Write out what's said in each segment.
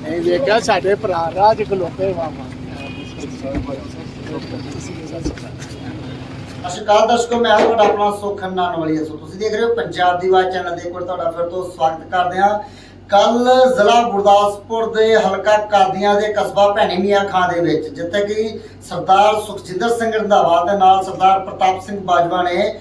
ਨਹੀਂ ਵੇਖਿਆ, ਸਾਡੇ ਭਰਾ ਰਾਜ ਖਲੋਤੇ ਵਾਵਾ ਅਸ਼ਕਾਲ ਦਰਸ਼ਕੋ, ਮੈਂ ਤੁਹਾਡਾ ਆਪਣਾ ਸੁਖਨ ਨਾਨਵਾਲੀਆ। ਸੋ ਤੁਸੀਂ ਦੇਖ ਰਹੇ ਹੋ ਪੰਜਾਬ ਦੀ ਆਵਾਜ਼ ਚੈਨਲ ਦੇ ਕੋਲ ਤੁਹਾਡਾ ਫਿਰ ਤੋਂ ਸਵਾਗਤ ਕਰਦੇ ਹਾਂ। ਕੱਲ ਜ਼ਿਲ੍ਹਾ ਗੁਰਦਾਸਪੁਰ ਦੇ ਹਲਕਾ ਕਾਦੀਆਂ ਦੇ ਕਸਬਾ ਭੈਣੀ ਮੀਆਂ ਖਾਂ ਦੇ ਵਿੱਚ, ਜਿੱਥੇ ਕਿ ਸਰਦਾਰ ਸੁਖਜਿੰਦਰ ਸਿੰਘ ਰੰਧਾਵਾ ਦੇ ਨਾਲ ਸਰਦਾਰ ਪ੍ਰਤਾਪ ਸਿੰਘ ਬਾਜਵਾ ਨੇ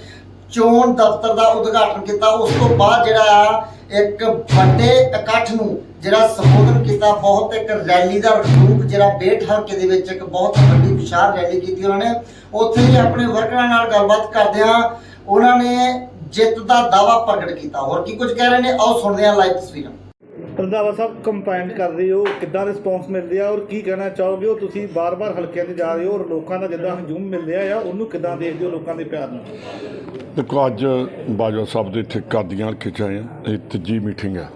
ਚੋਣ ਦਫ਼ਤਰ ਦਾ ਉਦਘਾਟਨ ਕੀਤਾ। ਉਸ ਤੋਂ ਬਾਅਦ ਜਿਹੜਾ ਇੱਕ ਵੱਡੇ ਇਕੱਠ ਨੂੰ ਜਿਹੜਾ ਸੰਬੋਧਨ ਕੀਤਾ, ਬਹੁਤ ਇੱਕ ਰੈਲੀ ਦਾ ਰੂਪ ਜਿਹੜਾ ਬੇਟ ਹਲਕੇ ਦੇ ਵਿੱਚ ਇੱਕ ਬਹੁਤ ਵੱਡੀ ਵਿਸ਼ਾਲ ਰੈਲੀ ਕੀਤੀ ਉਹਨਾਂ ਨੇ। ਉੱਥੇ ਹੀ ਆਪਣੇ ਵਰਕਰਾਂ ਨਾਲ ਗੱਲਬਾਤ ਕਰਦਿਆਂ ਉਹਨਾਂ ਨੇ ਜਿੱਤ ਦਾ ਦਾਵਾ ਪ੍ਰਗਟ ਕੀਤਾ। ਹੋਰ ਕੀ ਕੁਝ ਕਹਿ ਰਹੇ ਨੇ? ਆਓ ਸੁਣਦੇ ਹਾਂ ਲਾਈਵ ਤਸਵੀਰਾਂ। ਰੰਧਾਵਾ ਸਾਹਿਬ ਕੰਪਾਈਨ ਕਰ ਰਹੇ ਹੋ, ਕਿੱਦਾਂ ਰਿਸਪੌਂਸ ਮਿਲ ਰਿਹਾ ਔਰ ਕੀ ਕਹਿਣਾ ਚਾਹੋਗੇ? ਉਹ ਤੁਸੀਂ ਬਾਰ-ਬਾਰ ਹਲਕਿਆਂ 'ਤੇ ਜਾ ਰਹੇ ਹੋ ਔਰ ਲੋਕਾਂ ਦਾ ਜਿੱਦਾਂ ਹਜੂਮ ਮਿਲ ਰਿਹਾ ਆ, ਉਹਨੂੰ ਕਿੱਦਾਂ ਦੇਖਦੇ ਹੋ ਲੋਕਾਂ ਦੇ ਪਿਆਰ ਨੂੰ ਦੇਖੋ, ਅੱਜ ਬਾਜਵਾ ਸਾਹਿਬ ਦੇ ਇੱਥੇ ਕਾਦੀਆਂ ਹਲਕੇ 'ਚ ਆਏ ਆ। ਇਹ ਤੀਜੀ ਮੀਟਿੰਗ ਹੈ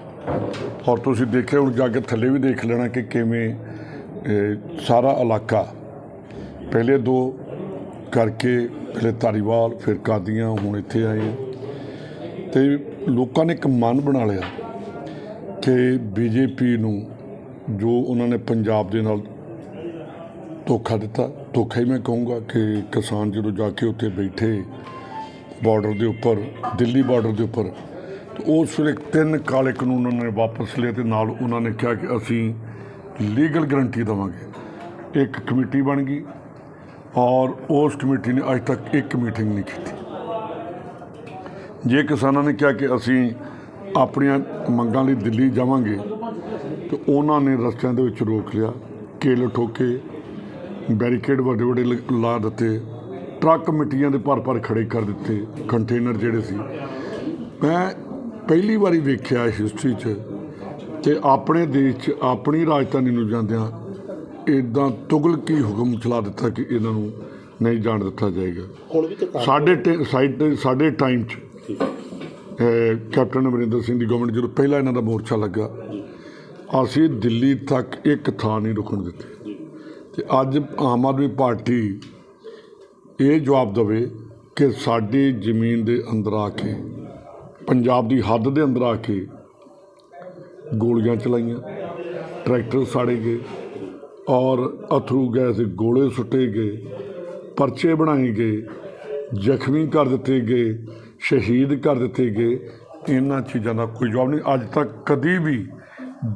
ਔਰ ਤੁਸੀਂ ਦੇਖਿਆ, ਹੁਣ ਜਾ ਕੇ ਥੱਲੇ ਵੀ ਦੇਖ ਲੈਣਾ ਕਿ ਕਿਵੇਂ ਸਾਰਾ ਇਲਾਕਾ ਪਹਿਲੇ ਦੋ ਕਰਕੇ, ਪਹਿਲੇ ਧਾਰੀਵਾਲ, ਫਿਰ ਕਾਦੀਆਂ ਹੁਣ ਇੱਥੇ ਆਏ ਆ। ਤੇ ਲੋਕਾਂ ਨੇ ਇੱਕ ਮਨ ਬਣਾ ਲਿਆ ਕਿ ਬੀਜੇਪੀ ਨੂੰ ਜੋ ਉਹਨਾਂ ਨੇ ਪੰਜਾਬ ਦੇ ਨਾਲ ਧੋਖਾ ਦਿੱਤਾ, ਧੋਖਾ ਹੀ ਮੈਂ ਕਹੂੰਗਾ ਕਿ ਕਿਸਾਨ ਜਦੋਂ ਜਾ ਕੇ ਉੱਥੇ ਬੈਠੇ ਬਾਰਡਰ ਦੇ ਉੱਪਰ, ਦਿੱਲੀ ਬਾਰਡਰ ਦੇ ਉੱਪਰ, ਤੇ ਉਸ ਵੇਲੇ ਤਿੰਨ ਕਾਲੇ ਕਾਨੂੰਨ ਉਹਨਾਂ ਨੇ ਵਾਪਸ ਲਏ ਤੇ ਨਾਲ ਉਹਨਾਂ ਨੇ ਕਿਹਾ ਕਿ ਅਸੀਂ ਲੀਗਲ ਗਰੰਟੀ ਦੇਵਾਂਗੇ। ਇੱਕ ਕਮੇਟੀ ਬਣ ਗਈ ਔਰ ਉਸ ਕਮੇਟੀ ਨੇ ਅੱਜ ਤੱਕ ਇੱਕ ਮੀਟਿੰਗ ਨਹੀਂ ਕੀਤੀ। ਜੇ ਕਿਸਾਨਾਂ ਨੇ ਕਿਹਾ ਕਿ ਅਸੀਂ ਆਪਣੀਆਂ ਮੰਗਾਂ ਲਈ ਦਿੱਲੀ ਜਾਵਾਂਗੇ ਤੇ ਉਹਨਾਂ ਨੇ ਰਸਤਿਆਂ ਦੇ ਵਿੱਚ ਰੋਕ ਲਿਆ ਕੇਲ ਠੋਕੇ ਬੈਰੀਕੇਡ ਵੱਡੇ ਵੱਡੇ ਲ- ਦਿੱਤੇ ਟਰੱਕ ਮਿੱਟੀਆਂ ਦੇ ਭਰ ਭਰ ਖੜੇ ਕਰ ਦਿੱਤੇ ਕੰਟੇਨਰ ਜਿਹੜੇ ਸੀ। ਮੈਂ ਪਹਿਲੀ ਵਾਰੀ ਵੇਖਿਆ ਹਿਸਟਰੀ 'ਚ ਤੇ ਆਪਣੇ ਦੇਸ਼ 'ਚ ਆਪਣੀ ਰਾਜਧਾਨੀ ਨੂੰ ਜਾਂਦਿਆਂ ਇਦਾਂ ਤੁਗਲਕੀ ਹੁਕਮ ਚਲਾ ਦਿੱਤਾ ਕਿ ਇਹਨਾਂ ਨੂੰ ਨਹੀਂ ਜਾਣ ਦਿੱਤਾ ਜਾਏਗਾ। ਸਾਡੇ ਸਾਈਡ ਸਾਡੇ ਟਾਈਮ 'ਚ ਕੈਪਟਨ ਅਮਰਿੰਦਰ ਸਿੰਘ ਦੀ ਗਵਰਨਮੈਂਟ ਜਦੋਂ ਪਹਿਲਾਂ ਇਹਨਾਂ ਦਾ ਮੋਰਚਾ ਲੱਗਾ, ਅਸੀਂ ਦਿੱਲੀ ਤੱਕ ਇੱਕ ਥਾਂ ਨਹੀਂ ਰੁਕਣ ਦਿੱਤੇ। ਤੇ ਅੱਜ ਆਮ ਆਦਮੀ ਪਾਰਟੀ ਇਹ ਜਵਾਬ ਦੇਵੇ ਕਿ ਸਾਡੀ ਜ਼ਮੀਨ ਦੇ ਅੰਦਰ ਆ ਕੇ, ਪੰਜਾਬ ਦੀ ਹੱਦ ਦੇ ਅੰਦਰ ਆ ਕੇ ਗੋਲੀਆਂ ਚਲਾਈਆਂ, ਟਰੈਕਟਰ ਸਾੜੇ ਗਏ ਔਰ ਅਥਰੂ ਗੈਸ ਦੇ ਗੋਲੇ ਸੁੱਟੇ ਗਏ, ਪਰਚੇ ਬਣਾਏ ਗਏ, ਜ਼ਖਮੀ ਕਰ ਦਿੱਤੇ ਗਏ। ਸ਼ਹੀਦ ਕਰ ਦਿੱਤੇ ਗਏ, ਇਹਨਾਂ ਚੀਜ਼ਾਂ ਦਾ ਕੋਈ ਜਵਾਬ ਨਹੀਂ। ਅੱਜ ਤੱਕ ਕਦੀ ਵੀ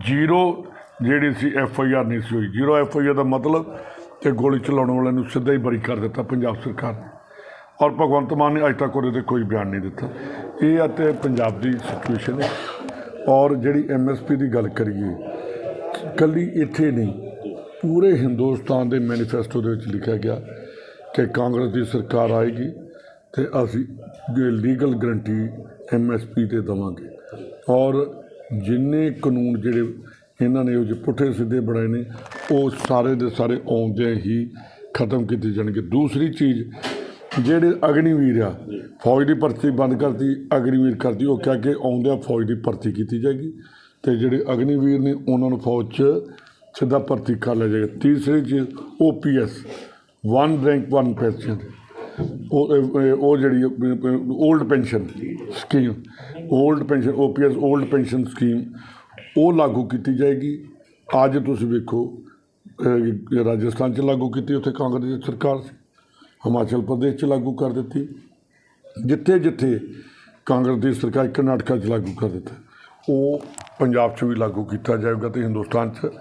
ਜ਼ੀਰੋ ਜਿਹੜੀ ਸੀ ਐਫ ਆਈ ਆਰ ਨਹੀਂ ਸੀ ਹੋਈ। ਜ਼ੀਰੋ ਐਫ ਆਈ ਆਰ ਦਾ ਮਤਲਬ ਕਿ ਗੋਲੀ ਚਲਾਉਣ ਵਾਲਿਆਂ ਨੂੰ ਸਿੱਧਾ ਹੀ ਬਰੀ ਕਰ ਦਿੱਤਾ ਪੰਜਾਬ ਸਰਕਾਰ ਨੇ। ਔਰ ਭਗਵੰਤ ਮਾਨ ਨੇ ਅੱਜ ਤੱਕ ਉਹਦੇ ਤੇ ਕੋਈ ਬਿਆਨ ਨਹੀਂ ਦਿੱਤਾ। ਇਹ ਆ ਤੇ ਪੰਜਾਬ ਦੀ ਸਿਚੁਏਸ਼ਨ ਹੈ। ਔਰ ਜਿਹੜੀ ਐਮਐਸਪੀ ਦੀ ਗੱਲ ਕਰੀਏ, ਕੱਲੀ ਇੱਥੇ ਨਹੀਂ, ਪੂਰੇ ਹਿੰਦੁਸਤਾਨ ਦੇ ਮੈਨੀਫੈਸਟੋ ਦੇ ਵਿੱਚ ਲਿਖਿਆ ਗਿਆ ਕਿ ਕਾਂਗਰਸ ਦੀ ਸਰਕਾਰ ਆਏਗੀ। ਤੇ ਅਸੀਂ ਲੀਗਲ ਗਰੰਟੀ ਐਮਐਸਪੀ ਤੇ ਦੇਵਾਂਗੇ। ਔਰ ਜਿੰਨੇ ਕਾਨੂੰਨ ਜਿਹੜੇ ਇਹਨਾਂ ਨੇ ਉਹ ਜਿਹੇ ਪੁੱਠੇ ਸਿੱਧੇ ਬਣਾਏ ਨੇ, ਉਹ ਸਾਰੇ ਦੇ ਸਾਰੇ ਆਉਂਦਿਆਂ ਹੀ ਖਤਮ ਕੀਤੇ ਜਾਣਗੇ। ਦੂਸਰੀ ਚੀਜ਼, ਜਿਹੜੇ ਅਗਨੀਵੀਰ ਆ, ਫੌਜ ਦੀ ਭਰਤੀ ਬੰਦ ਕਰਤੀ, ਅਗਨੀਵੀਰ ਕਰਤੀ, ਉਹ ਕਿਹਾ ਕਿ ਆਉਂਦਿਆਂ ਫੌਜ ਦੀ ਭਰਤੀ ਕੀਤੀ ਜਾਏਗੀ। ਤੇ ਜਿਹੜੇ ਅਗਨੀਵੀਰ ਨੇ, ਉਹਨਾਂ ਨੂੰ ਫੌਜ 'ਚ ਸਿੱਧਾ ਭਰਤੀ ਕਰ ਲਿਆ ਜਾਏਗਾ। ਤੀਸਰੀ ਚੀਜ਼ OPS one rank one pension ਉਹ ਉਹ ਜਿਹੜੀ old pension scheme old pension OPS old pension scheme ਉਹ ਲਾਗੂ ਕੀਤੀ ਜਾਏਗੀ। ਅੱਜ ਤੁਸੀਂ ਵੇਖੋ ਰਾਜਸਥਾਨ ਚ ਲਾਗੂ ਕੀਤੀ, ਉੱਥੇ ਕਾਂਗਰਸ ਦੀ ਸਰਕਾਰ ਸੀ, ਹਿਮਾਚਲ ਪ੍ਰਦੇਸ਼ ਚ ਲਾਗੂ ਕਰ ਦਿੱਤੀ। ਜਿੱਥੇ ਜਿੱਥੇ ਕਾਂਗਰਸ ਦੀ ਸਰਕਾਰ ਕਰਨਾਟਕਾ ਚ ਲਾਗੂ ਕਰ ਦਿੱਤਾ, ਉਹ ਪੰਜਾਬ 'ਚ ਵੀ ਲਾਗੂ ਕੀਤਾ ਜਾਏਗਾ ਤੇ ਹਿੰਦੁਸਤਾਨ 'ਚ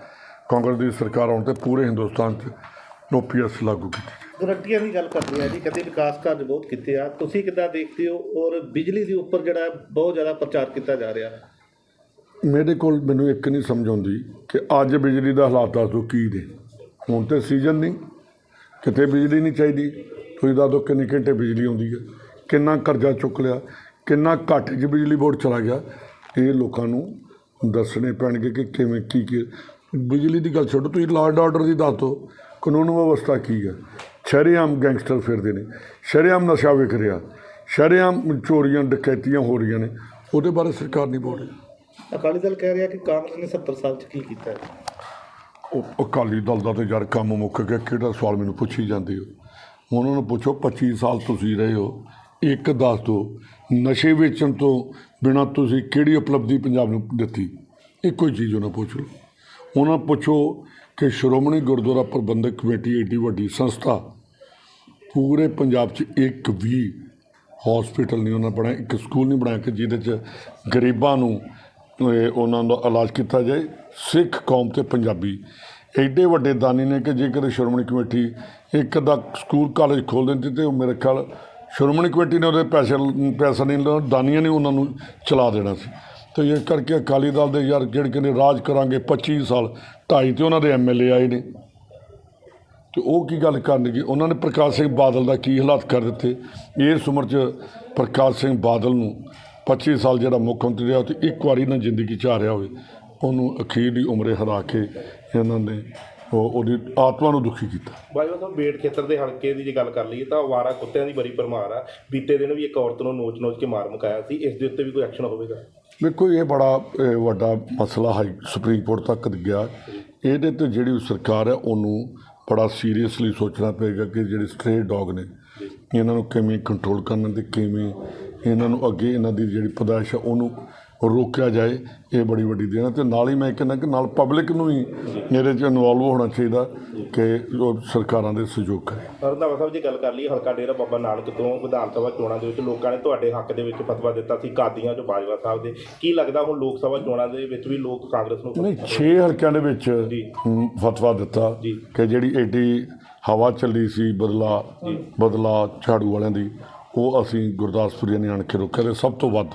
ਕਾਂਗਰਸ ਦੀ ਸਰਕਾਰ ਆਉਣ ਤੇ ਪੂਰੇ ਹਿੰਦੁਸਤਾਨ 'ਚ ਨੋਪੀਐਸ ਲਾਗੂ ਕੀਤੀ ਗਰੰਟੀਆਂ ਦੀ ਗੱਲ ਕਰਦੇ ਆ ਜੀ ਕਦੇ ਵਿਕਾਸ ਕਾਰਜ ਬਹੁਤ ਕੀਤੇ ਆ। ਤੁਸੀਂ ਕਿੱਦਾਂ ਦੇਖਦੇ ਹੋ ਔਰ ਬਿਜਲੀ ਦੇ ਉੱਪਰ ਜਿਹੜਾ ਬਹੁਤ ਜ਼ਿਆਦਾ ਪ੍ਰਚਾਰ ਕੀਤਾ ਜਾ ਰਿਹਾ? ਮੇਰੇ ਕੋਲ ਮੈਨੂੰ ਇੱਕ ਨਹੀਂ ਸਮਝ ਆਉਂਦੀ ਕਿ ਅੱਜ ਬਿਜਲੀ ਦਾ ਹਾਲਾਤ ਦੱਸ ਦਿਓ ਕੀ ਨੇ। ਹੁਣ ਤੇ ਸੀਜ਼ਨ ਨਹੀਂ, ਕਿਤੇ ਬਿਜਲੀ ਨਹੀਂ ਚਾਹੀਦੀ। ਤੁਸੀਂ ਦੱਸ ਦਿਓ ਕਿੰਨੇ ਘੰਟੇ ਬਿਜਲੀ ਆਉਂਦੀ ਹੈ, ਕਿੰਨਾ ਕਰਜ਼ਾ ਚੁੱਕ ਲਿਆ, ਕਿੰਨਾ ਘੱਟ 'ਚ ਬਿਜਲੀ ਬੋਰਡ ਚਲਾ ਗਿਆ। ਇਹ ਲੋਕਾਂ ਨੂੰ ਦੱਸਣੇ ਪੈਣਗੇ ਕਿ ਕਿਵੇਂ ਕੀ ਕੀ ਬਿਜਲੀ ਦੀ ਗੱਲ ਛੱਡੋ, ਤੁਸੀਂ ਲਾਅ ਐਂਡ ਆਰਡਰ ਦੀ ਦੱਸ ਦਿਓ ਕਾਨੂੰਨ ਵਿਵਸਥਾ ਕੀ ਹੈ? ਸ਼ਰੇਆਮ ਗੈਂਗਸਟਰ ਫਿਰਦੇ ਨੇ ਸ਼ਰੇਆਮ ਨਸ਼ਾ ਵਿਕ ਰਿਹਾ ਸ਼ਰੇਆਮ ਚੋਰੀਆਂ ਡਕੈਤੀਆਂ ਹੋ ਰਹੀਆਂ ਨੇ ਉਹਦੇ ਬਾਰੇ ਸਰਕਾਰ ਨਹੀਂ ਬੋਲ ਰਹੀ। ਅਕਾਲੀ ਦਲ ਕਹਿ ਰਿਹਾ ਕਿ ਕਾਂਗਰਸ ਨੇ 70 ਸਾਲ ਚ ਕੀ ਕੀਤਾ ਹੈ? ਉਹ ਅਕਾਲੀ ਦਲ ਦਾ ਤੇ ਯਾਰ ਕੰਮ ਮੁੱਕ ਗਿਆ ਕਿਹੜਾ ਸਵਾਲ ਮੈਨੂੰ ਪੁੱਛੀ ਜਾਂਦੇ ਹੋ? ਉਹਨਾਂ ਨੂੰ ਪੁੱਛੋ 25 ਸਾਲ ਤੁਸੀਂ ਰਹੇ ਹੋ ਇੱਕ ਦੱਸ ਦਿਓ ਨਸ਼ੇ ਵੇਚਣ ਤੋਂ ਬਿਨਾਂ ਤੁਸੀਂ ਕਿਹੜੀ ਉਪਲਬਧੀ ਪੰਜਾਬ ਨੂੰ ਦਿੱਤੀ? ਇੱਕੋ ਹੀ ਚੀਜ਼ ਉਹਨਾਂ ਪੁੱਛ। ਲਓ ਉਹਨਾਂ ਪੁੱਛੋ ਕਿ ਸ਼੍ਰੋਮਣੀ ਗੁਰਦੁਆਰਾ ਪ੍ਰਬੰਧਕ ਕਮੇਟੀ ਏਡੀ ਵੱਡੀ ਸੰਸਥਾ ਪੂਰੇ ਪੰਜਾਬ 'ਚ ਇੱਕ ਵੀ ਹਸਪੀਟਲ ਨਹੀਂ ਉਹਨਾਂ ਬਣਾਇਆ, ਇੱਕ ਸਕੂਲ ਨਹੀਂ ਬਣਾਇਆ ਕਿ ਜਿਹਦੇ 'ਚ ਗਰੀਬਾਂ ਨੂੰ ਉਹਨਾਂ ਦਾ ਇਲਾਜ ਕੀਤਾ ਜਾਏ। ਸਿੱਖ ਕੌਮ ਤੇ ਪੰਜਾਬੀ। ਐਡੇ ਵੱਡੇ ਦਾਨੀ ਨੇ ਕਿ ਜੇਕਰ ਸ਼੍ਰੋਮਣੀ ਕਮੇਟੀ ਇੱਕ ਦਾ ਸਕੂਲ ਕਾਲਜ ਖੋਲ ਦਿੰਦੀ ਤੇ ਉਹ ਮੇਰੇ ਖਿਆਲ ਸ਼੍ਰੋਮਣੀ ਕਮੇਟੀ ਨੇ ਉਹਦੇ ਪੈਸੇ ਪੈਸਾ ਨਹੀਂ ਲੈਣਾ ਦਾਨੀਆਂ ਨੇ ਉਹਨਾਂ ਨੂੰ ਚਲਾ ਦੇਣਾ ਸੀ। ਤੇ ਇਹ ਕਰਕੇ ਅਕਾਲੀ ਦਲ ਦੇ ਯਾਰ ਜਿਹੜੇ ਕਹਿੰਦੇ ਰਾਜ ਕਰਾਂਗੇ 25 ਸਾਲ, ਢਾਈ ਤੇ ਉਹਨਾਂ ਦੇ ਐਮਐਲਏ ਆਏ ਨੇ। ਤੇ ਉਹ ਕੀ ਗੱਲ ਕਰਨਗੇ ਉਹਨਾਂ ਨੇ ਪ੍ਰਕਾਸ਼ ਸਿੰਘ ਬਾਦਲ ਦਾ ਕੀ ਹਾਲਾਤ ਕਰ ਦਿੱਤੇ? ਇਸ ਉਮਰ 'ਚ ਪ੍ਰਕਾਸ਼ ਸਿੰਘ ਬਾਦਲ ਨੂੰ 25 ਸਾਲ ਜਿਹੜਾ ਮੁੱਖ ਮੰਤਰੀ ਰਿਹਾ ਤੇ ਇੱਕ ਵਾਰੀ ਨਾ ਜ਼ਿੰਦਗੀ 'ਚ ਆ ਰਿਹਾ ਹੋਵੇ। ਉਹਨੂੰ ਅਖੀਰਲੀ ਉਮਰੇ ਹਰਾ ਕੇ ਇਹਨਾਂ ਨੇ ਉਹ ਉਹਦੀ ਆਤਮਾ ਨੂੰ ਦੁਖੀ ਕੀਤਾ। ਬਾਜਵਾ ਸਾਹਿਬ ਬੇਟ ਖੇਤਰ ਦੇ ਹਲਕੇ ਦੀ ਜੇ ਗੱਲ ਕਰ ਲਈਏ ਤਾਂ ਅਵਾਰਾ ਕੁੱਤਿਆਂ ਦੀ ਬੜੀ ਭਰਮਾਰ ਆ। ਬੀਤੇ ਦਿਨ ਵੀ ਇੱਕ ਔਰਤ ਨੂੰ ਨੋਚ-ਨੋਚ ਕੇ ਮਾਰ ਮੁਕਾਇਆ ਸੀ। ਇਸ ਦੇ ਉੱਤੇ ਵੀ ਕੋਈ ਐਕਸ਼ਨ ਹੋਵੇਗਾ? ਵੇਖੋ ਇਹ ਬੜਾ ਵੱਡਾ ਮਸਲਾ ਹਾਈ ਸੁਪਰੀਮ ਕੋਰਟ ਤੱਕ ਗਿਆ। ਇਹਦੇ ਤੇ ਜਿਹੜੀ ਸਰਕਾਰ ਹੈ ਉਹਨੂੰ ਬੜਾ ਸੀਰੀਅਸਲੀ ਸੋਚਣਾ ਪਏਗਾ ਕਿ ਜਿਹੜੇ ਸਟ੍ਰੇ ਡੌਗ ਨੇ ਇਹਨਾਂ ਨੂੰ ਕਿਵੇਂ ਕੰਟਰੋਲ ਕਰਨਾ ਤੇ ਕਿਵੇਂ ਇਹਨਾਂ ਨੂੰ ਅੱਗੇ ਇਹਨਾਂ ਦੀ ਜਿਹੜੀ ਪਦਾਇਸ਼ ਹੈ ਉਹਨੂੰ ਰੋਕਿਆ ਜਾਏ ਇਹ ਬੜੀ ਵੱਡੀ ਦੇਣ ਹੈ ਤੇ ਨਾਲ ਹੀ ਮੈਂ ਕਹਿੰਦਾ ਕਿ ਨਾਲ ਪਬਲਿਕ ਨੂੰ ਹੀ ਇਹਦੇ 'ਚ ਇਨਵੋਲਵ ਹੋਣਾ ਚਾਹੀਦਾ ਕਿ ਉਹ ਸਰਕਾਰਾਂ ਦੇ ਸਹਿਯੋਗ ਕਰੇ। ਰੰਧਾਵਾ ਸਾਹਿਬ ਜੇ ਗੱਲ ਕਰ ਲਈਏ ਹਲਕਾ ਡੇਰਾ ਬਾਬਾ ਨਾਨਕ ਤੋਂ ਵਿਧਾਨ ਸਭਾ ਚੋਣਾਂ ਦੇ ਵਿੱਚ ਲੋਕਾਂ ਨੇ ਤੁਹਾਡੇ ਹੱਕ ਦੇ ਵਿੱਚ ਫਤਵਾ ਦਿੱਤਾ ਸੀ ਕਾਦੀਆਂ ਜੋ ਬਾਜਵਾ ਸਾਹਿਬ ਦੇ। ਕੀ ਲੱਗਦਾ ਹੁਣ ਲੋਕ ਸਭਾ ਚੋਣਾਂ ਦੇ ਵਿੱਚ ਵੀ ਲੋਕ ਕਾਂਗਰਸ ਨੂੰ ਨਹੀਂ 6 ਹਲਕਿਆਂ ਦੇ ਵਿੱਚ ਫਤਵਾ ਦਿੱਤਾ। ਕਿ ਜਿਹੜੀ ਐਡੀ ਹਵਾ ਚੱਲੀ ਸੀ ਬਦਲਾ ਬਦਲਾ ਝਾੜੂ ਵਾਲਿਆਂ ਦੀ ਉਹ ਅਸੀਂ ਗੁਰਦਾਸਪੁਰੀਆਂ ਨੇ ਆਣ ਕੇ ਰੋਕਿਆ ਤੇ ਸਭ ਤੋਂ ਵੱਧ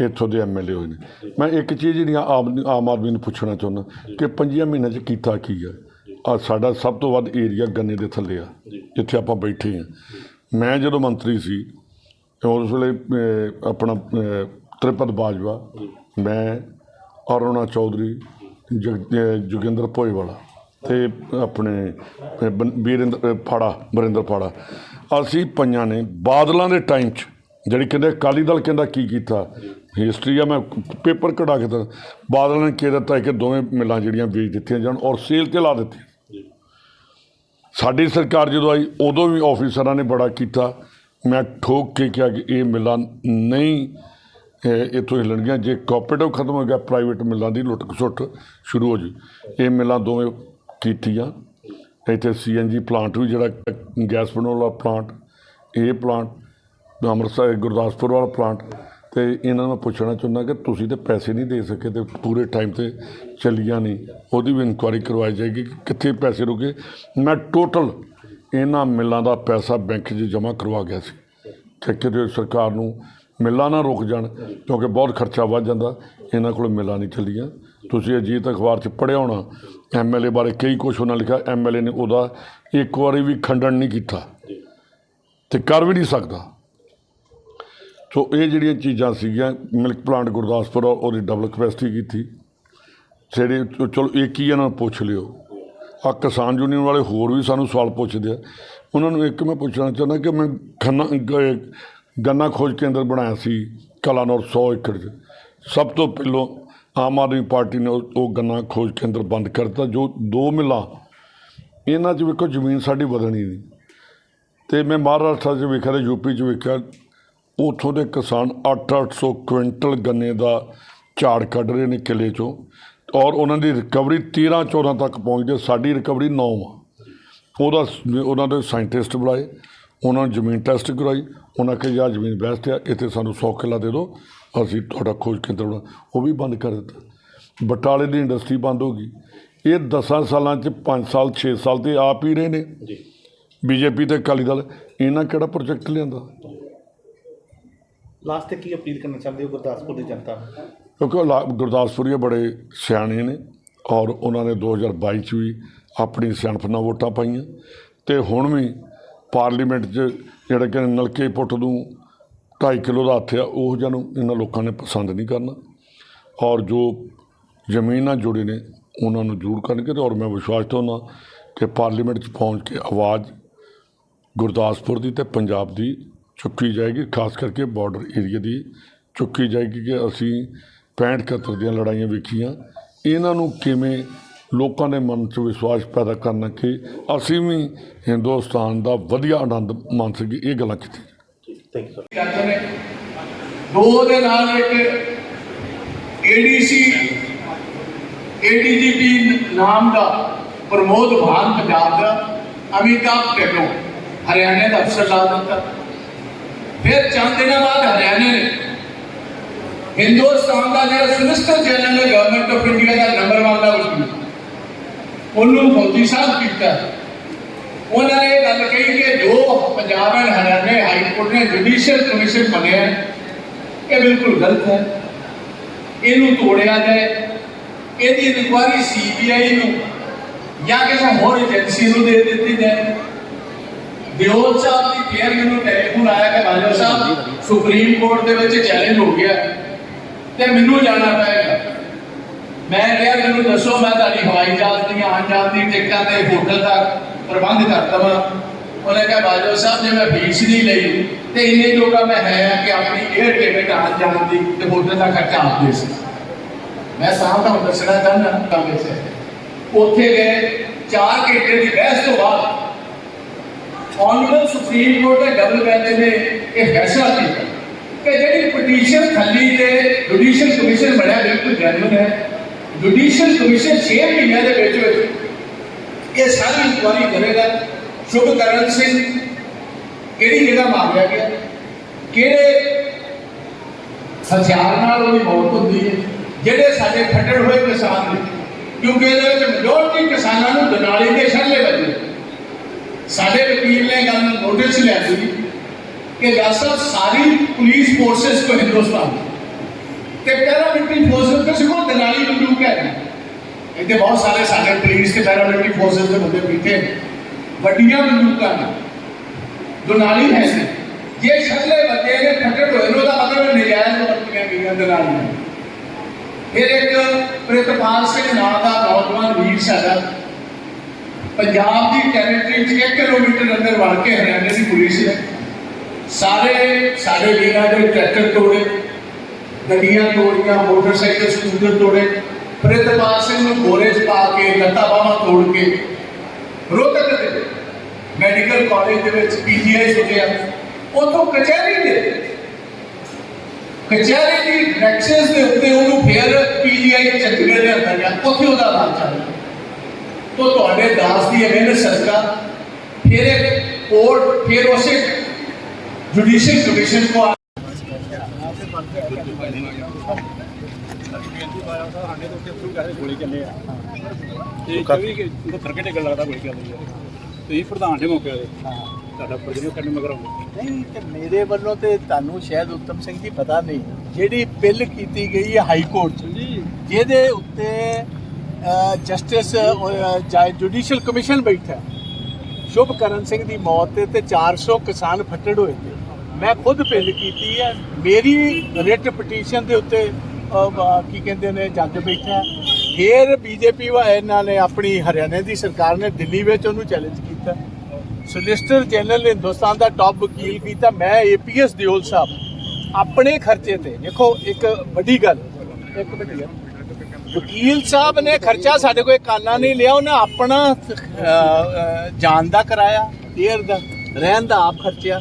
ਇੱਥੋਂ ਦੇ ਐਮਐਲਏ ਹੋਏ ਨੇ। ਮੈਂ ਇੱਕ ਚੀਜ਼ ਜਿਹੜੀ ਆਮ ਆਮ ਆਦਮੀ ਨੂੰ ਪੁੱਛਣਾ ਚਾਹੁੰਦਾ ਕਿ ਪੰਜੀਆਂ ਮਹੀਨਿਆਂ 'ਚ ਕੀਤਾ ਕੀ ਹੈ ਆ ਸਾਡਾ ਸਭ ਤੋਂ ਵੱਧ ਏਰੀਆ ਗੰਨੇ ਦੇ ਥੱਲੇ ਆ ਜਿੱਥੇ ਆਪਾਂ ਬੈਠੇ ਹਾਂ ਮੈਂ ਜਦੋਂ ਮੰਤਰੀ ਸੀ ਉਸ ਵੇਲੇ ਆਪਣਾ ਅਹ, ਤ੍ਰਿਪਤ ਬਾਜਵਾ ਮੈਂ ਅਰੁਣਾ ਚੌਧਰੀ ਜਗ- ਅਹ, ਜੋਗਿੰਦਰ ਭੋਇਵਾਲਾ ਤੇ ਆਪਣੇ ਅਹ, ਵੀਰਿੰਦਰ ਫਾੜਾ ਬਰਿੰਦਰ ਫਾੜਾ ਅਸੀਂ ਪੰਜਾਂ ਨੇ ਬਾਦਲਾਂ ਦੇ ਟਾਈਮ 'ਚ ਜਿਹੜੀ ਕਹਿੰਦੇ ਅਕਾਲੀ ਦਲ ਕਹਿੰਦਾ ਕੀ ਕੀਤਾ ਹਿਸਟਰੀ ਆ ਮੈਂ ਪੇਪਰ ਕਢਾ ਕੇ ਤਾਂ ਬਾਦਲ ਨੇ ਕੀ ਦਿੱਤਾ ਕਿ ਦੋਵੇਂ ਮਿਲਾਂ ਜਿਹੜੀਆਂ ਵੇਚ ਦਿੱਤੀਆਂ ਜਾਣ ਔਰ ਸੇਲ ਤੇ ਲਾ ਦਿੱਤੀਆਂ। ਸਾਡੀ ਸਰਕਾਰ ਜਦੋਂ ਆਈ ਉਦੋਂ ਵੀ ਆਫੀਸਰਾਂ ਨੇ ਬੜਾ ਕੀਤਾ। ਮੈਂ ਠੋਕ ਕੇ ਕਿਹਾ ਕਿ ਇਹ ਮਿਲਾਂ ਨਹੀਂ ਇਹ ਇੱਥੋਂ ਹਿੱਲਣਗੀਆਂ ਜੇ ਕੋਆਪਰੇਟਿਵ ਖਤਮ ਹੋ ਗਿਆ ਪ੍ਰਾਈਵੇਟ ਮਿਲਾਂ ਦੀ ਲੁੱਟ ਖਸੁੱਟ ਸ਼ੁਰੂ ਹੋ ਜੀ। ਇਹ ਮਿਲਾਂ ਦੋਵੇਂ ਕੀਤੀਆਂ। ਇੱਥੇ ਸੀਐਨਜੀ ਪਲਾਂਟ ਵੀ ਜਿਹੜਾ ਗੈਸ ਬਣਾਉਣ ਵਾਲਾ ਪਲਾਂਟ ਇਹ ਪਲਾਂਟ ਅੰਮ੍ਰਿਤਸਰ ਗੁਰਦਾਸਪੁਰ ਵਾਲਾ ਪਲਾਂਟ ਤੇ ਇਹਨਾਂ ਨੂੰ ਮੈਂ ਪੁੱਛਣਾ ਚਾਹੁੰਦਾ ਕਿ ਤੁਸੀਂ ਤੇ ਪੈਸੇ ਨਹੀਂ ਦੇ ਸਕੇ ਤੇ ਪੂਰੇ ਟਾਈਮ ਤੇ ਚੱਲੀਆਂ ਨਹੀਂ। ਉਹਦੀ ਵੀ ਇਨਕੁਆਇਰੀ ਕਰਵਾਈ ਜਾਏਗੀ ਕਿ ਕਿੱਥੇ ਪੈਸੇ ਰੁਕੇ। ਮੈਂ ਟੋਟਲ ਇਹਨਾਂ ਮਿਲਾਂ ਦਾ ਪੈਸਾ ਬੈਂਕ 'ਚ ਜਮ੍ਹਾਂ ਕਰਵਾ ਗਿਆ ਸੀ। ਕਿ ਕਿਤੇ ਸਰਕਾਰ ਨੂੰ ਮਿਲਾਂ ਨਾ ਰੁਕ ਜਾਣ, ਕਿਉਂਕਿ ਬਹੁਤ ਖਰਚਾ ਵੱਧ ਜਾਂਦਾ। ਇਹਨਾਂ ਕੋਲ ਮਿਲਾਂ ਨਹੀਂ ਚੱਲੀਆਂ। ਤੁਸੀਂ ਅਜੀਤ ਅਖਬਾਰ 'ਚ ਪੜ੍ਹਿਆ ਹੋਣਾ ਐਮਐਲਏ ਬਾਰੇ ਕਈ ਕੁਛ ਉਹਨਾਂ ਲਿਖਿਆ। ਐਮਐਲਏ ਨੇ ਉਹਦਾ ਇੱਕ ਵਾਰੀ ਵੀ ਖੰਡਨ ਨਹੀਂ ਕੀਤਾ ਤੇ ਕਰ ਵੀ ਨਹੀਂ ਸਕਦਾ। ਸੋ ਇਹ ਜਿਹੜੀਆਂ ਚੀਜ਼ਾਂ ਸੀਗੀਆਂ, ਮਿਲਕ ਪਲਾਂਟ ਗੁਰਦਾਸਪੁਰ ਔਰ ਉਹਦੀ ਡਬਲ ਕਪੈਸਿਟੀ ਕੀਤੀ। ਜਿਹੜੇ ਚਲੋ ਇੱਕ ਹੀ ਇਹਨਾਂ ਨੂੰ, ਪੁੱਛ ਲਿਓ। ਆ ਕਿਸਾਨ ਯੂਨੀਅਨ ਵਾਲੇ ਹੋਰ ਵੀ ਸਾਨੂੰ ਸਵਾਲ ਪੁੱਛਦੇ ਆ। ਉਹਨਾਂ ਨੂੰ ਇੱਕ ਮੈਂ ਪੁੱਛਣਾ ਚਾਹੁੰਦਾ ਕਿ ਮੈਂ ਖੰਨਾ ਗੰਨਾ ਖੋਜ ਕੇਂਦਰ ਬਣਾਇਆ ਸੀ, ਕਲਾਨੌਰ 100 ਏਕੜ 'ਚ। ਸਭ ਤੋਂ ਪਹਿਲੋਂ ਆਮ ਆਦਮੀ ਪਾਰਟੀ ਨੇ ਉਹ ਉਹ ਗੰਨਾ ਖੋਜ ਕੇਂਦਰ ਬੰਦ ਕਰ ਦਿੱਤਾ ਜੋ ਦੋ ਮਿਲਾਂ। ਇਹਨਾਂ 'ਚ ਵੇਖੋ ਜ਼ਮੀਨ ਸਾਡੀ ਵਧਣੀ ਨਹੀਂ। ਤੇ ਮੈਂ ਮਹਾਰਾਸ਼ਟਰ 'ਚ ਵੇਖਿਆ ਤੇ ਯੂਪੀ 'ਚ ਵੇਖਿਆ ਉੱਥੋਂ ਦੇ ਕਿਸਾਨ 8-800 ਕੁਇੰਟਲ ਗੰਨੇ ਦਾ ਝਾੜ ਕੱਢ ਰਹੇ ਨੇ ਕਿਲੇ 'ਚੋਂ ਔਰ ਉਹਨਾਂ ਦੀ ਰਿਕਵਰੀ 13-14 ਤੱਕ ਪਹੁੰਚਦੀ ਹੈ। ਸਾਡੀ ਰਿਕਵਰੀ 9 ਆ। ਉਹਦਾ ਉਹਨਾਂ ਦੇ ਸਾਇੰਟਿਸਟ ਬੁਲਾਏ ਉਹਨਾਂ ਨੇ ਜ਼ਮੀਨ ਟੈਸਟ ਕਰਾਈ ਉਹਨਾਂ ਕਿ ਯਾਰ ਜ਼ਮੀਨ ਬੈਸਟ ਆ ਇੱਥੇ ਸਾਨੂੰ 100 ਕਿੱਲਾ ਦੇ ਦਿਓ ਅਸੀਂ ਤੁਹਾਡਾ ਖੋਜ ਕੇਂਦਰ ਬਣਾ। ਉਹ ਵੀ ਬੰਦ ਕਰ ਦਿੱਤਾ। ਬਟਾਲੇ ਦੀ ਇੰਡਸਟਰੀ ਬੰਦ ਹੋ ਗਈ। ਇਹ 10 ਸਾਲਾਂ 'ਚ 5 ਸਾਲ 6 ਸਾਲ ਤੇ ਆਪ ਹੀ ਰਹੇ ਨੇ। ਜੀ। ਬੀਜੇਪੀ ਤੇ ਅਕਾਲੀ ਦਲ ਇਹਨਾਂ ਕਿਹੜਾ ਪ੍ਰੋਜੈਕਟ ਲਿਆਂਦਾ? ਲਾਸਟ ਤੇ ਕੀ ਅਪੀਲ ਕਰਨਾ ਚਾਹੁੰਦੇ ਹੋ ਗੁਰਦਾਸਪੁਰ ਦੀ ਜਨਤਾ ਕਿਉਂਕਿ ਉਹ ਲਾ- ਗੁਰਦਾਸਪੁਰੀਏ ਬੜੇ ਸਿਆਣੇ ਨੇ ਔਰ ਉਹਨਾਂ ਨੇ 2022 ਚ ਵੀ ਆਪਣੀ ਸਿਆਣਪ ਨਾਲ ਵੋਟਾਂ ਪਾਈਆਂ ਤੇ ਹੁਣ ਵੀ ਪਾਰਲੀਮੈਂਟ 'ਚ ਜਿਹੜਾ ਕਿ ਨਲਕੇ ਪੁੱਟ ਨੂੰ 2.5 ਕਿਲੋ ਦਾ ਹੱਥ ਆ, ਉਹ ਜਿਹਾ ਨੂੰ ਇਹਨਾਂ ਲੋਕਾਂ ਨੇ ਪਸੰਦ ਨਹੀਂ ਕਰਨਾ। ਔਰ ਜੋ ਜ਼ਮੀਨ ਨਾਲ ਜੁੜੇ ਨੇ, ਉਹਨਾਂ ਨੂੰ ਜ਼ਰੂਰ ਕਰਨਗੇ ਤੇ ਔਰ ਮੈਂ ਵਿਸ਼ਵਾਸ ਚਾਹੁੰਦਾ ਕਿ ਪਾਰਲੀਮੈਂਟ 'ਚ ਪਹੁੰਚ ਕੇ ਆਵਾਜ਼ ਗੁਰਦਾਸਪੁਰ ਦੀ ਤੇ ਪੰਜਾਬ ਦੀ ਚੁੱਕੀ ਜਾਏਗੀ, ਖਾਸ ਕਰਕੇ ਬਾਰਡਰ ਏਰੀਆ ਦੀ ਚੁੱਕੀ ਜਾਏਗੀ ਕਿ ਅਸੀਂ 65 71 ਦੀਆਂ ਲੜਾਈਆਂ ਵੇਖੀਆਂ। ਇਹਨਾਂ ਨੂੰ ਕਿਵੇਂ ਲੋਕਾਂ ਦੇ ਮਨ 'ਚ ਵਿਸ਼ਵਾਸ ਪੈਦਾ ਕਰਨਾ ਕਿ ਅਸੀਂ ਵੀ ਹਿੰਦੁਸਤਾਨ ਦਾ ਵਧੀਆ ਆਨੰਦ ਮਾਣ ਸਕੀਏ ਇਹ ਗੱਲਾਂ ਕੀਤੀਆਂ। ਥੈਂਕ ਯੂ ਦੋ ਦੇ ਨਾਲ ਇੱਕ ਏਡੀਸੀ ਏਡੀਜੀਪੀ ਨਾਮ ਦਾ ਪ੍ਰਮੋਦ ਭਾਨ ਪੰਜਾਬ ਦਾ, ਅਮਿਤਾਭ ਟੈਟੋ ਹਰਿਆਣੇ ਦਾ ਅਫਸਰ ਲਾ ਦਿੱਤਾ। ਫਿਰ ਚੰਦ ਦਿਨਾਂ ਬਾਅਦ ਹਰਿਆਣੇ ਨੇ। ਹਿੰਦੁਸਤਾਨ ਦਾ ਜਿਹੜਾ solicitor general government of India the number 1 ਦਾ ਵਕੀਲ ਉਹਨੂੰ ਫੌਜੀ ਸਾਹਿਬ ਕੀਤਾ। ਉਹਨਾਂ ਨੇ ਇਹ ਗੱਲ ਕਹੀ ਕਿ ਜੋ ਪੰਜਾਬ ਐਂਡ ਹਰਿਆਣੇ ਹਾਈ ਕੋਰਟ ਨੇ ਜੁਡੀਸ਼ੀਅਲ ਕਮਿਸ਼ਨ ਬਣਿਆ ਇਹ ਬਿਲਕੁਲ ਗਲਤ ਹੈ। ਇਹਨੂੰ ਤੋੜਿਆ ਜਾਏ, ਇਹਦੀ ਇਨਕੁਆਇਰੀ ਸੀਬੀਆਈ ਨੂੰ ਜਾਂ ਕਿਸੇ ਹੋਰ ਏਜੰਸੀ ਨੂੰ ਦੇ ਦਿੱਤੀ ਜਾਏ। ਦਿਓਲ ਸਾਹਿਬ ਦੀ ਫੇਰ ਮੈਨੂੰ ਟੈਲੀਫੋਨ ਆਇਆ ਕਿ ਬਾਜਵਾ ਸਾਹਿਬ ਸੁਪਰੀਮ ਕੋਰਟ ਦੇ ਵਿੱਚ ਚੈਲੰਜ ਹੋ ਗਿਆ ਤੇ ਮੈਨੂੰ ਜਾਣਾ ਪਏਗਾ। ਮੈਂ ਕਿਹਾ ਮੈਨੂੰ ਦੱਸੋ ਮੈਂ ਤੁਹਾਡੀ ਹਵਾਈ ਜਹਾਜ਼ ਦੀਆਂ ਆਉਣ ਜਾਣ ਦੀ ਟਿਕਟਾਂ ਤੇ ਹੋਟਲ ਦਾ ਪ੍ਰਬੰਧ ਕਰ ਦਵਾਂ। ਉਹਨੇ ਕਿਹਾ ਬਾਜਵਾ ਸਾਹਿਬ ਜੇ ਮੈਂ ਫੀਸ ਨਹੀਂ ਲਈ ਤੇ ਇੰਨੇ ਜੋਗਾ ਮੈਂ ਹੈ ਕਿ ਆਪਣੀ 에ਅਰ ਟਿਕਟ ਆਉਣ ਜਾਣ ਦੀ ਤੇ ਹੋਟਲ ਦਾ ਖਰਚਾ ਆਪ ਦੇ ਸੀ। ਮੈਂ ਸਾਹ ਤੁਹਾਨੂੰ ਦੱਸਣਾ ਚਾਹੁੰਦਾ ਇਸ ਉੱਥੇ ਗਏ 4 ਘੰਟੇ ਦੀ ਬਹਿਸ ਤੋਂ ਬਾਅਦ ਆਨਰੇਬਲ ਸੁਪਰੀਮ ਕੋਰਟ ਦੇ ਡਬਲ ਬੈਂਚ ਨੇ ਇਹ ਫੈਸਲਾ ਕੀਤਾ ਕਿ ਜਿਹੜੀ ਪਟੀਸ਼ਨ ਥੱਲੀ ਤੇ ਜੁਡੀਸ਼ੀਅਲ ਕਮਿਸ਼ਨ ਬਣਿਆ ਬਿਲਕੁਲ ਜੈਨੂਨ ਹੈ। ਜੁਡੀਸ਼ੀਅਲ ਕਮਿਸ਼ਨ 6 ਮਹੀਨਿਆਂ ਦੇ ਵਿੱਚ ਵਿੱਚ ਇਹ ਸਾਰੀ ਇਨਕੁਆਰੀ ਕਰੇਗਾ। ਸ਼ੁਭਕਰਨ ਸਿੰਘ, ਕਿਹੜੀ ਜਗ੍ਹਾ ਮਾਰਿਆ ਗਿਆ? ਕਿਹੜੇ ਹਥਿਆਰ ਨਾਲ ਉਹਦੀ ਮੌਤ ਹੁੰਦੀ ਹੈ? ਜਿਹੜੇ ਸਾਡੇ ਫੱਟੜ ਹੋਏ ਕਿਸਾਨ ਨੇ, ਕਿਉਂਕਿ ਇਹਦੇ ਵਿੱਚ ਮੈਜੋਰਟੀ ਕਿਸਾਨਾਂ ਨੂੰ ਦਨਾਲੀ ਦੇ ਛੱਲੇ ਵੱਜੇ। ਸਾਡੇ ਵਕੀਲ ਨੇ ਗੱਲ ਨੋਟਿਸ ਲਿਆ ਸੀ ਕਿ ਜੱਜ ਸਾਹਿਬ ਸਾਰੀ ਪੁਲਿਸ ਫੋਰਸਸ ਕੋ ਹਿੰਦੁਸਤਾਨ ਤੇ ਪੈਰਾਮਿਲਟਰੀ ਫੋਰਸਸ ਕਿਸੇ ਕੋਲ ਦਨਾਲੀ ਬੰਦੂਕ ਹੈ ਇੱਥੇ ਬਹੁਤ ਸਾਰੇ ਸਾਡੇ ਪੁਲਿਸ ਤੇ ਪੈਰਾਮਿਲਟਰੀ ਫੋਰਸਸ ਦੇ ਬੰਦੇ ਬੈਠੇ ਨੇ। ਵੱਡੀਆਂ ਬੰਦੂਕਾਂ ਨੇ ਦਨਾਲੀ ਹੈ ਸੀ ਜੇ ਛੱਲੇ ਵੱਜੇ ਨੇ ਫੱਟੜ ਹੋਏ ਨੇ ਉਹਦਾ ਮਤਲਬ ਹੈ ਨਜਾਇਜ਼ ਵਰਤੀਆਂ ਗਈਆਂ ਦਨਾਲੀਆਂ ਫਿਰ ਇੱਕ ਪ੍ਰਿਤਪਾਲ ਸਿੰਘ ਨਾਂ ਦਾ ਨੌਜਵਾਨ ਵੀਰ ਸਾਡਾ ਪੰਜਾਬ ਦੀ ਟੈਰੀਟਰੀ 'ਚ 1 ਕਿਲੋਮੀਟਰ ਅੰਦਰ ਵੜ ਕੇ ਹਰਿਆਣੇ ਦੀ ਪੁਲਿਸ ਨੇ ਸਾਰੇ ਸਾਡੇ ਵੀਰਾਂ ਦੇ ਟਰੈਕਟਰ ਤੋੜੇ, ਗੱਡੀਆਂ ਤੋੜੀਆਂ, ਮੋਟਰਸਾਈਕਲ, ਸਕੂਟਰ ਤੋੜੇ। ਪ੍ਰਿਤਪਾਲ ਸਿੰਘ ਨੂੰ ਬੋਰੇ 'ਚ ਪਾ ਕੇ, ਲੱਤਾਂ ਬਾਹਾਂ ਤੋੜ ਕੇ ਰੋਹਤਕ ਦੇ ਮੈਡੀਕਲ ਕਾਲਜ ਦੇ ਵਿੱਚ ਪੀਜੀਆਈ ਸੁਣਿਆ ਉਥੋਂ ਕਚਹਿਰੀ ਦੇ ਕਚਹਿਰੀ ਦੀ ਡਾਇਰੈਕਸ਼ਨਸ ਦੇ ਉੱਤੇ ਉਹਨੂੰ ਫੇਰ ਪੀਜੀਆਈ ਚੰਡੀਗੜ੍ਹ ਦੇ ਗਿਆ। ਉੱਥੇ ਉਹਦਾ ਇਲਾਜ ਚੱਲ ਰਿਹਾ ਤੋ ਤੁਹਾਡੇ ਦਾਸ ਦੀ ਮਿਹਨਤ ਸਦਕਾ ਫਿਰ ਇੱਕ ਕੋਰਟ ਫਿਰ ਉਸੇ ਜੁਡੀਸ਼ੀਅਲ ਕਮਿਸ਼ਨ ਕੋ ਆ- ਤੁਸੀਂ ਪ੍ਰਧਾਨ ਦੇ ਮੌਕੇ ਤੇ ਤੁਹਾਡਾ ਪ੍ਰਧਾਨ ਕਰਨ ਮਗਰ ਆਉਂਦੇ ਨਹੀਂ ਤੇ ਮੇਰੇ ਵੱਲੋਂ ਤੇ ਤੁਹਾਨੂੰ ਸ਼ਾਇਦ ਉੱਤਮ ਸਿੰਘ ਜੀ ਪਤਾ ਨਹੀਂ ਜਿਹੜੀ ਬਿੱਲ ਕੀਤੀ ਗਈ ਹੈ ਹਾਈ ਕੋਰਟ 'ਚ ਜਿਹਦੇ ਉੱਤੇ ਜਸਟਿਸ ਜੁਡੀਸ਼ੀਅਲ ਕਮਿਸ਼ਨ ਬੈਠਾ ਹੈ। ਸ਼ੁਭਕਰਨ ਸਿੰਘ ਦੀ ਮੌਤ ਤੇ ਤੇ 400 ਕਿਸਾਨ ਫੱਟੜ ਹੋਏ ਤੇ। ਮੈਂ ਖੁਦ ਬਿੱਲ ਕੀਤੀ ਹੈ। ਮੇਰੀ ਰਿਟ ਪਟੀਸ਼ਨ ਦੇ ਉੱਤੇ ਕੀ ਕਹਿੰਦੇ ਨੇ, ਜੱਜ ਬੈਠਾ ਹੈ। ਫਿਰ ਬੀਜੇਪੀ ਵਾ, ਇਹਨਾਂ ਨੇ ਆਪਣੀ ਹਰਿਆਣੇ ਦੀ ਸਰਕਾਰ ਨੇ ਦਿੱਲੀ ਵਿੱਚ ਉਹਨੂੰ ਚੈਲੰਜ ਕੀਤਾ। ਸੋਲਿਸਟਰ ਜਨਰਲ ਨੇ ਹਿੰਦੁਸਤਾਨ ਦਾ ਟਾਪ ਵਕੀਲ ਕੀਤਾ। ਮੈਂ ਏਪੀਐਸ ਦਿਓਲ ਸਾਹਿਬ, ਆਪਣੇ ਖਰਚੇ ਤੇ। ਦੇਖੋ, ਇੱਕ ਵੱਡੀ ਗੱਲ, ਇੱਕ ਮਿੰਟ ਯਾਰ। ਵਕੀਲ ਸਾਹਿਬ ਨੇ ਖਰਚਾ ਸਾਡੇ ਕੋਲ ਕਾਨਾ ਨਹੀਂ ਲਿਆ ਉਹਨੇ ਆਪਣਾ ਅਹ, ਜਾਨ ਦਾ ਕਰਾਇਆ ਏਅਰ ਦਾ ਰਹਿਣ ਦਾ ਆਪ ਖਰਚਿਆ।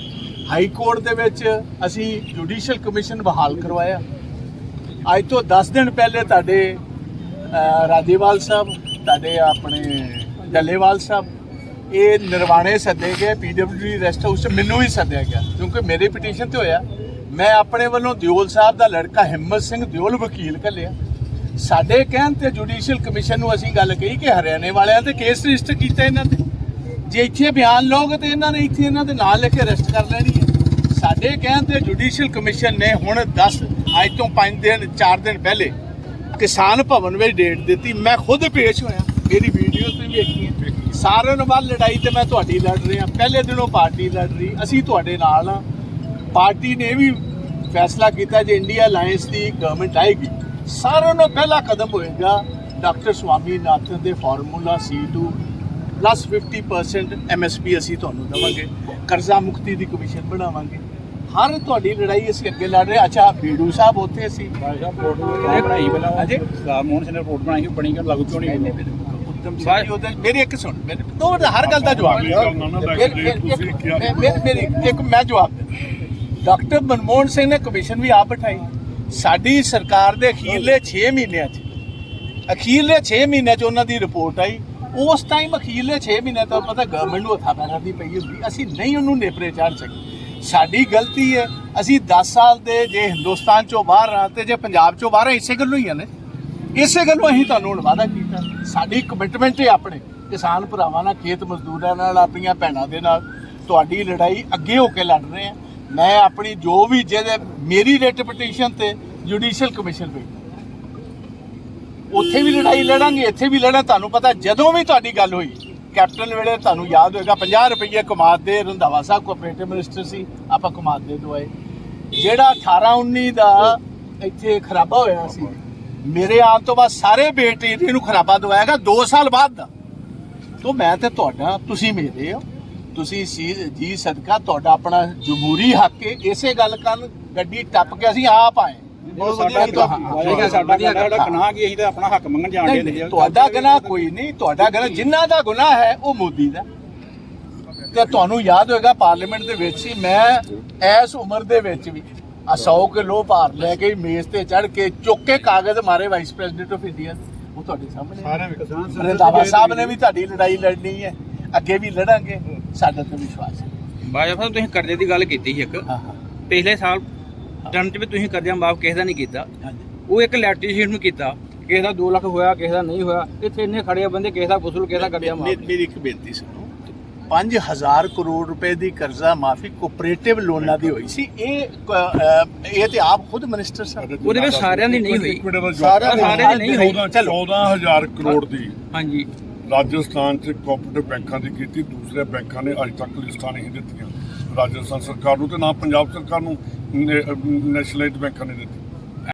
ਹਾਈ ਕੋਰਟ ਦੇ ਵਿੱਚ ਅਸੀਂ ਜੁਡੀਸ਼ੀਅਲ ਕਮਿਸ਼ਨ ਬਹਾਲ ਕਰਵਾਇਆ। ਅੱਜ ਤੋਂ 10 ਦਿਨ ਪਹਿਲੇ ਤੁਹਾਡੇ ਅਹ, ਰਾਜੇਵਾਲ ਸਾਹਿਬ ਤੁਹਾਡੇ ਆਪਣੇ ਡੱਲੇਵਾਲ ਸਾਹਿਬ ਇਹ ਨਿਰਵਾਣੇ ਸੱਦੇ ਗਏ ਪੀਡਬਲਯੂਡੀ ਰੈਸਟ ਹਾਊਸ 'ਚ ਮੈਨੂੰ ਵੀ ਸੱਦਿਆ ਗਿਆ ਕਿਉਂਕਿ ਮੇਰੇ ਪਟੀਸ਼ਨ ਤੇ ਹੋਇਆ। ਮੈਂ ਆਪਣੇ ਵੱਲੋਂ ਦਿਓਲ ਸਾਹਿਬ ਦਾ ਲੜਕਾ ਹਿੰਮਤ ਸਿੰਘ ਦਿਓਲ ਵਕੀਲ ਘੱਲਿਆ। ਸਾਡੇ ਕਹਿਣ ਤੇ ਜੁਡੀਸ਼ੀਅਲ ਕਮਿਸ਼ਨ ਨੂੰ ਅਸੀਂ ਗੱਲ ਕਹੀ ਕਿ ਹਰਿਆਣੇ ਵਾਲਿਆਂ ਤੇ ਕੇਸ ਰਜਿਸਟਰ ਕੀਤਾ ਇਹਨਾਂ ਤੇ। ਜੇ ਇੱਥੇ ਬਿਆਨ ਲਓਗੇ ਤੇ ਇਹਨਾਂ ਨੇ ਇੱਥੇ ਇਹਨਾਂ ਦੇ ਨਾਂ ਲਿਖ ਕੇ ਅਰੈਸਟ ਕਰ ਲੈਣੀ ਹੈ। ਸਾਡੇ ਕਹਿਣ ਤੇ ਜੁਡੀਸ਼ੀਅਲ ਕਮਿਸ਼ਨ ਨੇ ਹੁਣ 10 ਅੱਜ ਤੋਂ 5 ਦਿਨ 4 ਦਿਨ ਪਹਿਲੇ ਕਿਸਾਨ ਭਵਨ ਵਿੱਚ ਡੇਟ ਦਿੱਤੀ। ਮੈਂ ਖੁਦ ਪੇਸ਼ ਹੋਇਆ, ਮੇਰੀ ਵੀਡੀਓਜ਼ ਵੀ ਵੇਖੀਆਂ। ਸਾਰਿਆਂ ਨੂੰ ਬਾਅਦ ਲੜਾਈ ਤੇ ਮੈਂ ਤੁਹਾਡੀ ਲੜ ਰਿਹਾ। ਪਹਿਲੇ ਦਿਨੋਂ ਪਾਰਟੀ ਲੜ ਰਹੀ। ਅਸੀਂ ਤੁਹਾਡੇ ਨਾਲ ਆ ਪਾਰਟੀ ਨੇ ਵੀ ਫੈਸਲਾ ਕੀਤਾ ਜੇ ਇੰਡੀਆ ਅਲਾਈਅੰਸ ਦੀ ਗਵਰਨਮੈਂਟ ਆਏਗੀ। ਸਾਰਿਆਂ ਨੂੰ ਪਹਿਲਾ ਕਦਮ ਹੋਏਗਾ ਡਾਕਟਰ ਸਵਾਮੀਨਾਥਨ ਦੇ ਫਾਰਮੂਲਾ C2 ਪਲੱਸ 50% MSP ਅਸੀਂ ਤੁਹਾਨੂੰ ਦੇਵਾਂਗੇ ਕਰਜ਼ਾ ਮੁਕਤੀ ਦੀ ਕਮਿਸ਼ਨ ਬਣਾਵਾਂਗੇ। ਹਰ ਤੁਹਾਡੀ ਲੜਾਈ ਅਸੀਂ ਅੱਗੇ ਲੜ ਰਹੇ ਅੱਛਾ ਬੀੜੂ ਸਾਹਿਬ ਉੱਥੇ ਸੀ। ਮੋਹਨ ਸਿੰਘ ਨੇ ਰਿਪੋਰਟ ਬਣਾਈ ਬਣੀ ਕਿ ਲਾਗੂ ਕਿਉਂ ਨਹੀਂ ਹੋਈ? ਉਹਦੇ ਮੇਰੀ ਇੱਕ ਸੁਣ ਮੇਰੇ ਦੋ ਮਿੰਟ ਹਰ ਗੱਲ ਦਾ ਜਵਾਬ ਮੇਰੀ- ਇੱਕ ਮੈਂ ਜਵਾਬ ਡਾਕਟਰ ਮਨਮੋਹਨ ਸਿੰਘ ਨੇ ਕਮਿਸ਼ਨ ਵੀ ਆਪ ਬਿਠਾਈ। ਸਾਡੀ ਸਰਕਾਰ ਦੇ ਅਖੀਰਲੇ 6 ਮਹੀਨਿਆਂ 'ਚ, ਅਖੀਰਲੇ 6 ਮਹੀਨਿਆਂ 'ਚ ਉਹਨਾਂ ਦੀ ਰਿਪੋਰਟ ਆਈ। ਉਸ ਟਾਈਮ ਅਖੀਰਲੇ 6 ਮਹੀਨਿਆਂ ਤੋਂ ਪਤਾ ਗਵਰਨਮੈਂਟ ਨੂੰ ਹੱਥਾਂ ਪੈਰਾਂ ਦੀ ਪਈ ਹੁੰਦੀ। ਅਸੀਂ ਨਹੀਂ ਉਹਨੂੰ ਨੇਪਰੇ ਚਾੜ ਸਕੇ। ਸਾਡੀ ਗਲਤੀ ਹੈ, ਅਸੀਂ 10 ਸਾਲ ਦੇ ਜੇ ਹਿੰਦੁਸਤਾਨ ਚੋਂ ਬਾਹਰ ਆ ਤੇ ਜੇ ਪੰਜਾਬ ਚੋਂ ਬਾਹਰ ਆ, ਇਸੇ ਗੱਲੋਂ ਹੀ ਆ ਨੇ। ਇਸੇ ਗੱਲੋਂ ਅਸੀਂ ਤੁਹਾਨੂੰ ਹੁਣ ਵਾਅਦਾ ਕੀਤਾ। ਸਾਡੀ ਕਮਿਟਮੈਂਟ ਹੈ ਆਪਣੇ, ਕਿਸਾਨ ਭਰਾਵਾਂ ਨਾਲ, ਖੇਤ ਮਜ਼ਦੂਰਾਂ ਨਾਲ, ਆਪਣੀਆਂ ਭੈਣਾਂ ਦੇ ਨਾਲ। ਤੁਹਾਡੀ ਲੜਾਈ ਅੱਗੇ ਹੋ ਕੇ ਲੜ ਰਹੇ ਆ। ਮੈਂ ਆਪਣੀ ਜੋ ਵੀ ਜਿਹਦੇ ਮੇਰੀ ਰਿਟ ਪਟੀਸ਼ਨ ਤੇ ਜੁਡੀਸ਼ੀਅਲ ਕਮਿਸ਼ਨ ਪਈ ਉੱਥੇ ਵੀ ਲੜਾਈ ਲੜਾਂਗੇ, ਇੱਥੇ ਵੀ ਲੜਾਂ, ਤੁਹਾਨੂੰ ਪਤਾ ਜਦੋਂ ਵੀ ਤੁਹਾਡੀ ਗੱਲ ਹੋਈ, ਕੈਪਟਨ ਵੇਲੇ ਤੁਹਾਨੂੰ ਯਾਦ ਹੋਏਗਾ 50 ਰੁਪਏ ਕਮਾਦ ਦੇ, ਰੰਧਾਵਾ ਸਾਹਿਬ ਕੋਆਪਰੇਟਿਵ ਮਿਨਿਸਟਰ ਸੀ, ਆਪਾਂ ਕਮਾਦ ਦੇ ਦਵਾਏ। ਜਿਹੜਾ 18 19 ਦਾ ਇੱਥੇ ਖਰਾਬਾ ਹੋਇਆ ਸੀ, ਮੇਰੇ ਆਉਣ ਤੋਂ ਬਾਅਦ ਸਾਰੇ ਬੇਟੇ ਇਹਨੂੰ ਖਰਾਬਾ ਦਵਾਏਗਾ 2 ਸਾਲ ਬਾਅਦ ਦਾ। ਤੋਂ ਮੈਂ ਤੇ ਤੁਹਾਡਾ, ਤੁਸੀਂ ਮੇਰੇ ਹੋ। ਤੁਸੀਂ ਸੀ ਜੀ ਸਦਕਾ ਤੁਹਾਡਾ ਆਪਣਾ ਜਮਹੂਰੀ ਹੱਕ ਹੈ ਇਸੇ ਗੱਲ ਕਰਨ ਗੱਡੀ ਟੱਪ ਕੇ ਅਸੀਂ ਆਪ ਆਏ ਤੁਹਾਡਾ ਗੁਨਾਹ ਕੋਈ ਨਹੀਂ ਤੁਹਾਡਾ ਗੁਨਾਹ ਜਿਨ੍ਹਾਂ ਦਾ ਗੁਨਾਹ ਹੈ ਉਹ ਮੋਦੀ ਦਾ। ਤੇ ਤੁਹਾਨੂੰ ਯਾਦ ਹੋਏਗਾ ਪਾਰਲੀਮੈਂਟ ਦੇ ਵਿੱਚ ਹੀ ਮੈਂ ਇਸ ਉਮਰ ਦੇ ਵਿੱਚ ਵੀ ਆ 100 ਕਿਲੋ ਭਾਰ ਲੈ ਕੇ ਮੇਜ਼ ਤੇ ਚੜ ਕੇ ਚੁੱਕ ਕੇ ਕਾਗਜ਼ ਮਾਰੇ ਵਾਈਸ ਪ੍ਰੈਜ਼ੀਡੈਂਟ ਆਫ ਇੰਡੀਆ ਉਹ ਤੁਹਾਡੇ ਸਾਹਮਣੇ ਰੰਧਾਵਾ ਸਾਹਿਬ ਨੇ ਵੀ ਤੁਹਾਡੀ ਲੜਾਈ ਲੜਨੀ ਹੈ। ਅੱਗੇ ਵੀ ਲੜਾਂਗੇ ਸਾਡਾ ਤੇ ਵਿਸ਼ਵਾਸ ਹੈ। ਬਾਜਾ ਸਾਹਿਬ ਤੁਸੀਂ ਕਰਜ਼ੇ ਦੀ ਗੱਲ ਕੀਤੀ ਸੀ ਇੱਕ। ਹਾਂ ਹਾਂ। ਪਿਛਲੇ ਸਾਲ ਟਰਨ ਚ ਵੀ ਤੁਸੀਂ ਕਰਜ਼ਾ ਮਾਫ ਕਿਸੇ ਦਾ ਨਹੀਂ ਕੀਤਾ। ਹਾਂਜੀ। ਉਹ ਇੱਕ ਇਲੈਕਟ੍ਰੀਸ਼ੀਅਨ ਨੂੰ ਕੀਤਾ ਕਿਸੇ ਦਾ 2 ਲੱਖ ਹੋਇਆ ਕਿਸੇ ਦਾ ਨਹੀਂ ਹੋਇਆ। ਇੱਥੇ ਇੰਨੇ ਖੜੇ ਆ ਬੰਦੇ ਕਿਸੇ ਦਾ ਵਸੂਲ ਕਿਸੇ ਦਾ ਕਰਜ਼ਾ ਮਾਫ ਮੇਰੀ ਇੱਕ ਬੇਨਤੀ ਸੁਣੋ। 5000 ਕਰੋੜ ਰੁਪਏ ਦੀ ਕਰਜ਼ਾ ਮਾਫੀ ਕੋਆਪਰੇਟਿਵ ਲੋਨਾਂ ਦੀ ਹੋਈ ਸੀ। ਇਹ ਇਹ ਤੇ ਆਪ ਖੁਦ ਮਿਨਿਸਟਰ ਸਾਹਿਬ ਉਹਦੇ ਵਿੱਚ ਸਾਰਿਆਂ ਦੀ ਨਹੀਂ ਹੋਈ। ਸਾਰਿਆਂ ਦੀ ਨਹੀਂ ਹੋਈ। ਚਲੋ 14000 ਕਰੋੜ ਦੀ। ਹਾਂਜੀ। ਰਾਜਸਥਾਨ ਚ ਕੋਆਪਰੇਟਿਵ ਬੈਂਕਾਂ ਦੀ ਕੀਤੀ, ਦੂਸਰੇ ਬੈਂਕਾਂ ਨੇ ਅੱਜ ਤੱਕ ਲਿਸਟਾਂ ਨਹੀਂ ਦਿੱਤੀਆਂ। ਰਾਜਸਥਾਨ ਸਰਕਾਰ ਨੂੰ ਤੇ ਨਾ ਪੰਜਾਬ ਸਰਕਾਰ ਨੂੰ ਨੈਸ਼ਨਲਾਈਜ਼ਡ ਬੈਂਕਾਂ ਨੇ ਦਿੱਤੀ